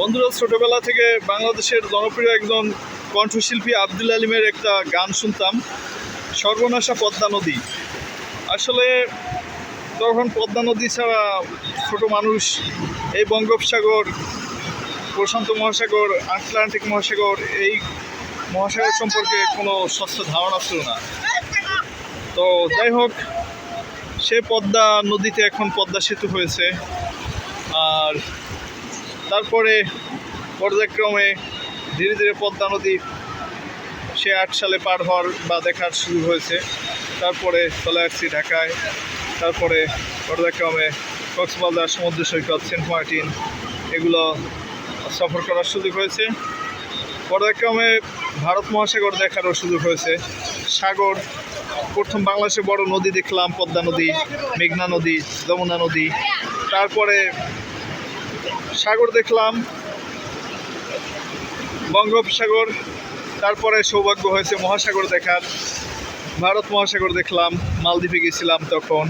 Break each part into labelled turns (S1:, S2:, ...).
S1: বন্ধুরা ছোটবেলা থেকে বাংলাদেশের জনপ্রিয় একজন কণ্ঠশিল্পী আব্দুল আলিমের একটা গান শুনতাম, সর্বনাশা পদ্মা নদী। আসলে তখন পদ্মা নদী ছাড়া ছোট মানুষ, এই বঙ্গোপসাগর, প্রশান্ত মহাসাগর, আটলান্টিক মহাসাগর, এই মহাসাগর সম্পর্কে কোনো স্বচ্ছ ধারণা ছিল না। তো যাই হোক, সে পদ্মা নদীতে এখন পদ্মা সেতু হয়েছে। আর তারপরে পর্যায়ক্রমে ধীরে ধীরে পদ্মা নদী সে আট সালে পার হওয়ার বা দেখার শুরু হয়েছে। তারপরে চলে আসছি ঢাকায়, তারপরে পর্যায়ক্রমে কক্সবাজার, সমুদ্র সৈকত, সেন্ট মার্টিন এগুলো সফর করার সুযোগ হয়েছে। পর্যায়ক্রমে ভারত মহাসাগর দেখারও সুযোগ হয়েছে। সাগর, প্রথম বাংলাদেশে বড় নদী দেখলাম, পদ্মা নদী, মেঘনা নদী, যমুনা নদী। তারপরে সাগর দেখলাম। বঙ্গোপসাগর, তারপরে সৌভাগ্য হয়েছে মহাসাগর দেখার। ভারত মহাসাগর দেখলাম, মালদ্বীপে গেছিলাম তখন।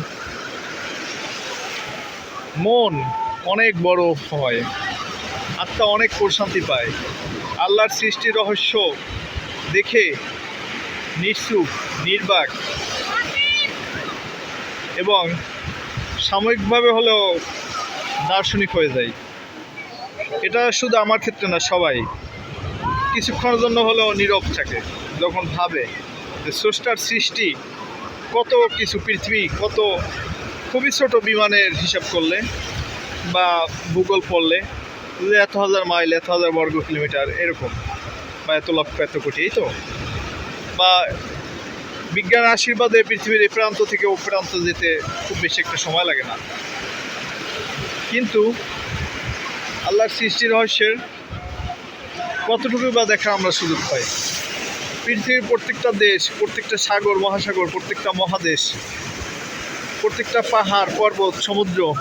S1: মন অনেক বড় হয়, আত্মা অনেক প্রশান্তি পায়। আল্লাহর সৃষ্টি রহস্য দেখে নিঃসুখ নির্বাক এবং সাময়িকভাবে হলেও দার্শনিক হয়ে যায়। এটা শুধু আমার ক্ষেত্রে না, সবাই। কিছুক্ষণের জন্য হলেও নীরব থাকে, যখন ভাবে যে স্রষ্টার সৃষ্টি কত কিছু পৃথিবী, কত খুবই ছোট বিমানের হিসাব করলে বা ভূগোল পড়লে এত হাজার মাইল, এত হাজার বর্গ কিলোমিটার, এরকম বা এত লক্ষ, এত কোটি, এই তো? বা বিজ্ঞান আশীর্বাদে পৃথিবীর এই প্রান্ত থেকে ও প্রান্ত যেতে খুব বেশি একটা সময় লাগে না। কিন্তু আল্লাহর সৃষ্টি রহস্যের কতটুকু বা দেখা আমরা সুযোগ পাই? পৃথিবীর প্রত্যেকটা দেশ, প্রত্যেকটা সাগর, মহাসাগর, প্রত্যেকটা মহাদেশ, প্রত্যেকটা পাহাড়, পর্বত, সমুদ্র,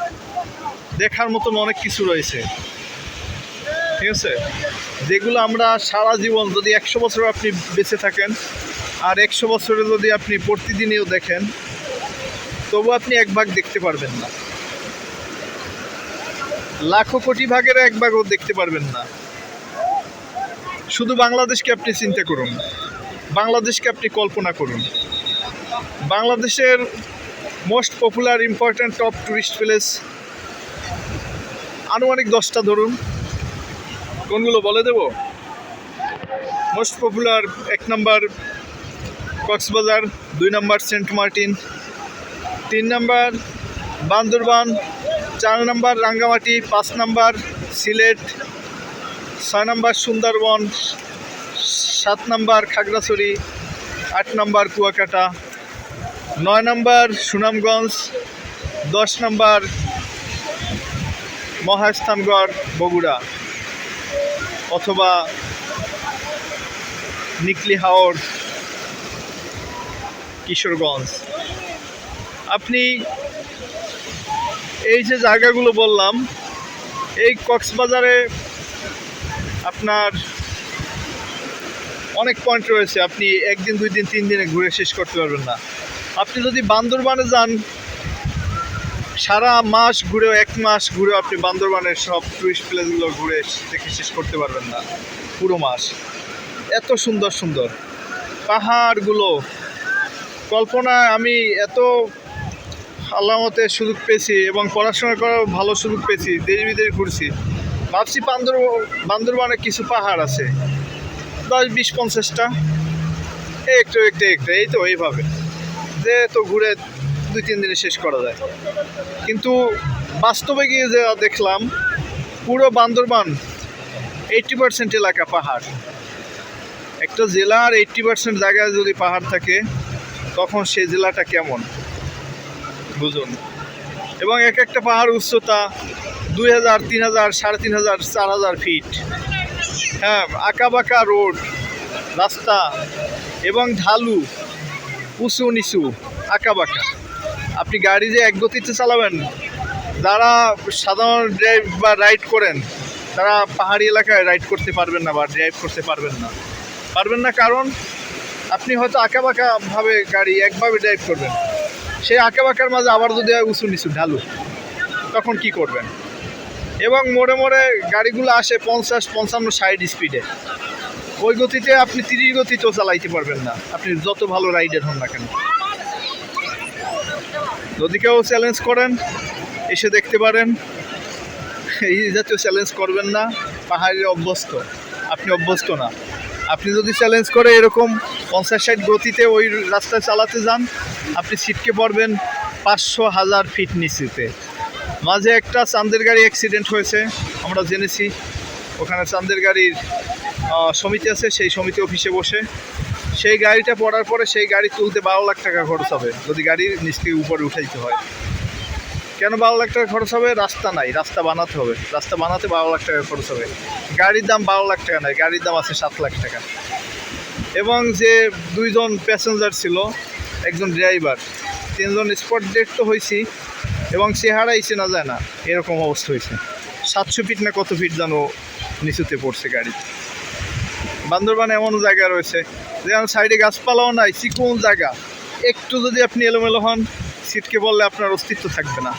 S1: দেখার মতন অনেক কিছু রয়েছে। ঠিক আছে? যেগুলো আমরা সারা জীবন যদি একশো বছর আপনি বেঁচে থাকেন আর একশো বছরে যদি আপনি প্রতিদিনেও দেখেন, তবু আপনি এক ভাগ দেখতে পারবেন না। লাখো কোটি ভাগের এক ভাগও দেখতে পারবেন না। শুধু বাংলাদেশকে আপনি চিন্তা করুন। বাংলাদেশকে আপনি কল্পনা করুন। বাংলাদেশের most popular important top tourist place আনুমানিক দশটা ধরুন। কোনগুলো বলে দেব? মোস্ট পপুলার এক নম্বর কক্সবাজার, দুই নম্বর সেন্ট মার্টিন, তিন নম্বর বান্দরবান চার নাম্বার রাঙ্গামাটি, পাঁচ নম্বর সিলেট, ছয় নম্বর সুন্দরবন, সাত নম্বর খাগড়াছড়ি, আট নম্বর কুয়াকাটা, নয় নম্বর সুনামগঞ্জ, দশ নম্বর মহাস্থানগড়, বগুড়া অথবা নিকলি হাওড় কিশোরগঞ্জ। আপনি এই যে জায়গাগুলো বললাম, এই কক্সবাজারে আপনার অনেক পয়েন্ট রয়েছে, আপনি একদিন, দুই দিন, তিন দিনে ঘুরে শেষ করতে পারবেন না। আপনি যদি বান্দরবানে যান, সারা মাস ঘুরেও এক মাস ঘুরেও আপনি বান্দরবানের সব টুরিস্ট প্লেসগুলো ঘুরে দেখে শেষ করতে পারবেন না, পুরো মাস। এত সুন্দর সুন্দর। পাহাড়গুলো, কল্পনায় আমি এত আল্লামতে সুযোগ পেয়েছি এবং পড়াশোনা করার ভালো সুযোগ পেয়েছি, দেশ বিদেশ ঘুরছি। ভাবছি বান্দর বান্দরবানে কিছু পাহাড় আছে, দশ বিশ পঞ্চাশটা। একটু একটু একটু, এই তো এইভাবে। যে তো ঘুরে দুই, তিন দিনে শেষ করা যায়। কিন্তু বাস্তবে গিয়ে যে দেখলাম, পুরো বান্দরবান এইটটি পার্সেন্ট এলাকা পাহাড়। একটা জেলার এইটটি পার্সেন্ট জায়গায় যদি পাহাড় থাকে, তখন সেই জেলাটা কেমন? বুঝুন। এবং এক একটা পাহাড় উচ্চতা দুই হাজার, তিন হাজার, সাড়ে তিন হাজার, চার হাজার ফিট হ্যাঁ আঁকা বাঁকা রোড, রাস্তা এবং ঢালু উঁচু নিচু আঁকা বাঁকা আপনি গাড়ি যে এক গতিতে চালাবেন, যারা সাধারণ ড্রাইভ বা রাইড করেন, তারা পাহাড়ি এলাকায় রাইড করতে পারবেন না বা ড্রাইভ করতে পারবেন না। পারবেন না কারণ আপনি হয়তো আঁকা বাঁকাভাবে গাড়ি একভাবে ড্রাইভ করবেন। সেই আঁকা বাঁকার মাঝে আবার যদি হয় উঁচু নিচু ঢালু, তখন কি করবেন? এবং মোড়ে মোড়ে গাড়িগুলো আসে পঞ্চাশ, পঞ্চান্ন, ষাট স্পিডে ওই গতিতে আপনি তিরিশ গতিতেও চালাইতে পারবেন না। আপনি যত ভালো রাইডার হন না কেন। যদি কেউ চ্যালেঞ্জ করেন, এসে দেখতে পারেন। এই জাতীয় চ্যালেঞ্জ করবেন না। পাহাড়ে অভ্যস্ত। আপনি অভ্যস্ত না। আপনি যদি চ্যালেঞ্জ করে এরকম পঞ্চাশ, ষাট গতিতে ওই রাস্তায় চালাতে যান আপনি ছিটকে পড়বেন পাঁচশো হাজার ফিট নিচেতে। মাঝে একটা চান্দের গাড়ি অ্যাক্সিডেন্ট হয়েছে, আমরা জেনেছি। ওখানে চান্দের গাড়ির সমিতি আছে, সেই সমিতি অফিসে বসে। সেই গাড়িটা পড়ার পরে সেই গাড়ি তুলতে বারো লাখ টাকা খরচ হবে, যদি গাড়ির নিচ থেকে উপরে উঠাইতে হয়। কেন বারো লাখ টাকা খরচ হবে? রাস্তা নাই, রাস্তা বানাতে হবে। রাস্তা বানাতে বারো লাখ টাকা খরচ হবে। গাড়ির দাম বারো লাখ টাকা নাই, গাড়ির দাম আছে সাত লাখ টাকা। এবং যে দুইজন প্যাসেঞ্জার ছিল একজন ড্রাইভার তিনজন স্পট ডেট তো হয়েছি এবং চেহারা হারাইছে না যায় না, এরকম অবস্থা হয়েছে সাতশো ফিট না কত ফিট যেন নিচুতে পড়ছে গাড়ি। বান্দরবান এমন জায়গা রয়েছে যেমন সাইডে গাছপালাও নাই চিকুন জায়গা। একটু যদি আপনি এলোমেলো হন, সিটকে বললে আপনার অস্তিত্ব থাকবে না।